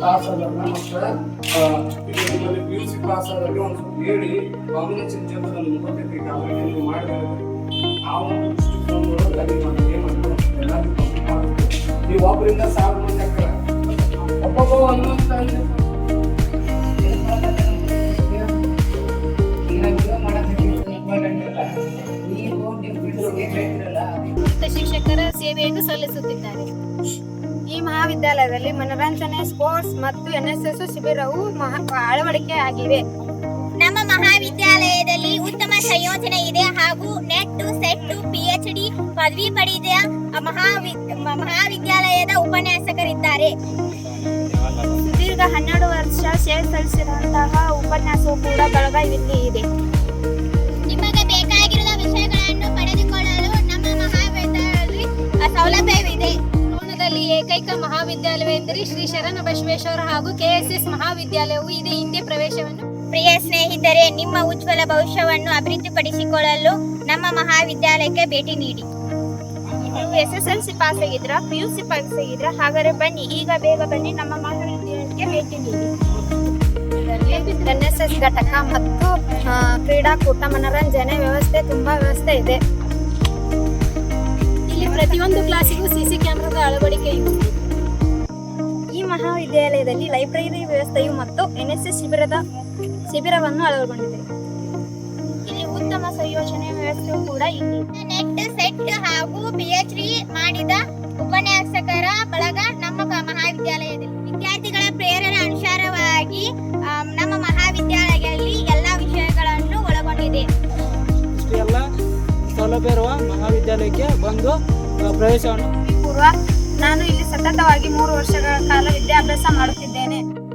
Pass ಆದವ್ರನ್ನ pass ಈಗ ಮತ್ತೆ P U C pass ಆದವ್ರಿಗೆ ಒಂದು ಹೇಳಿ ಕಾಂಬಿನೇಷನ್ ಅಂತ ಮುಖ್ಯ ಗೊತ್ತೈತಿ ಈಗ ಆಲ್ರೆಡಿ ನೀವು ಆ ಒಂದು ಏನು ಒಬ್ಬರಿಂದ ಸಾವಿರ ಮಂದಿ ಹಾಕ್ತಾರೆ ಶಿಕ್ಷಕರ ಸೇವೆಯನ್ನು ಸಲ್ಲಿಸುತ್ತಿದ್ದಾರೆ. ಈ ಮಹಾವಿದ್ಯಾಲಯದಲ್ಲಿ ಮನರಂಜನೆ ಸ್ಪೋರ್ಟ್ಸ್ ಮತ್ತು ಎನ್ಎಸ್ಎಸ್ ಶಿಬಿರವು ಮಹಾ ಅಳವಡಿಕೆ ಆಗಿವೆ. ನಮ್ಮ ಮಹಾವಿದ್ಯಾಲಯದಲ್ಲಿ ಉತ್ತಮ ಸಂಯೋಜನೆ ಇದೆ ಹಾಗೂ ನೆಟ್ ಸೆಟ್ ಪಿಎಚ್ ಡಿ ಪದವಿ ಪಡೆದ ಮಹಾವಿ ಮಹಾವಿದ್ಯಾಲಯದ ಉಪನ್ಯಾಸಕರಿದ್ದಾರೆ. ಸುದೀರ್ಘ ಹನ್ನೆರಡು ವರ್ಷ ಸೇವೆ ಸಲ್ಲಿಸಿರುವಂತಹ ಉಪನ್ಯಾಸವು ಕೂಡ ಬೆಳಗಾವಿಯಲ್ಲಿ ಇದೆ. ಸೌಲಭ್ಯವಿದೆ. ಕೋಣದಲ್ಲಿ ಏಕೈಕ ಮಹಾವಿದ್ಯಾಲಯವೆಂದರೆ ಶ್ರೀ ಶರಣ ಬಸವೇಶ್ವರ ಹಾಗೂ ಕೆಎಸ್ಎಸ್ ಮಹಾವಿದ್ಯಾಲಯವು ಇದೆ. ಹಿಂದೆ ಪ್ರವೇಶವನ್ನು ಪ್ರಿಯ ಸ್ನೇಹಿತರೆ ನಿಮ್ಮ ಉಜ್ವಲ ಭವಿಷ್ಯವನ್ನು ಅಭಿವೃದ್ಧಿಪಡಿಸಿಕೊಳ್ಳಲು ನಮ್ಮ ಮಹಾವಿದ್ಯಾಲಯಕ್ಕೆ ಭೇಟಿ ನೀಡಿ. ನೀವು S S L C pass ಆಗಿದ್ರ ಪಿ ಯು ಸಿ ಪಾಸ್ ಆಗಿದ್ರ ಹಾಗಾದ್ರೆ ಬನ್ನಿ ಈಗ ಬೇಗ ಬನ್ನಿ ನಮ್ಮ ಮಹಾವಿದ್ಯಾಲಯಕ್ಕೆ ಭೇಟಿ ನೀಡಿ. ಎನ್ ಎಸ್ ಎಸ್ ಘಟಕ ಮತ್ತು ಕ್ರೀಡಾಕೂಟ ಮನರಂಜನೆ ವ್ಯವಸ್ಥೆ ತುಂಬಾ ವ್ಯವಸ್ಥೆ ಇದೆ. ಪ್ರತಿಯೊಂದು ಕ್ಲಾಸಿಗೂ ಸಿಸಿ ಕ್ಯಾಮೆರಾದ ಅಳವಡಿಕೆ ಇದೆ ಈ ಮಹಾವಿದ್ಯಾಲಯದಲ್ಲಿ ಲೈಬ್ರರಿ ವ್ಯವಸ್ಥೆಯು ಮತ್ತು ಎನ್ ಎಸ್ ಎಸ್ ಶಿಬಿರದ ಶಿಬಿರವನ್ನು ಅಳವಡಿಕೊಂಡಿದೆ ಇಲ್ಲಿ ಉತ್ತಮ ಸಂಯೋಜನೆ ವ್ಯವಸ್ಥೆಯು ಕೂಡ ಇಲ್ಲಿ ನೆಟ್ ಸೆಟ್ ಹಾಗೂ ಪಿಎಚ್ ಡಿ ಮಾಡಿದ ಉಪನ್ಯಾಸಕರ ಬಳಗ ನಮ್ಮ ಮಹಾವಿದ್ಯಾಲಯದಲ್ಲಿ. ವಿದ್ಯಾರ್ಥಿಗಳ ಪ್ರೇರಣೆ ಅನುಸಾರವಾಗಿ ನಮ್ಮ ಮಹಾವಿದ್ಯಾಲಯದಲ್ಲಿ ಎಲ್ಲ ವಿಷಯಗಳನ್ನು ಒಳಗೊಂಡಿದೆ. ಸೌಲಭ್ಯ ಇರುವ ಮಹಾವಿದ್ಯಾಲಯಕ್ಕೆ ಬಂದು ಪ್ರವೇಶವನ್ನು? ಪೂರ್ವ ನಾನು ಇಲ್ಲಿ ಸತತವಾಗಿ ಮೂರು ವರ್ಷಗಳ ಕಾಲ ವಿದ್ಯಾಭ್ಯಾಸ ಮಾಡುತ್ತಿದ್ದೇನೆ.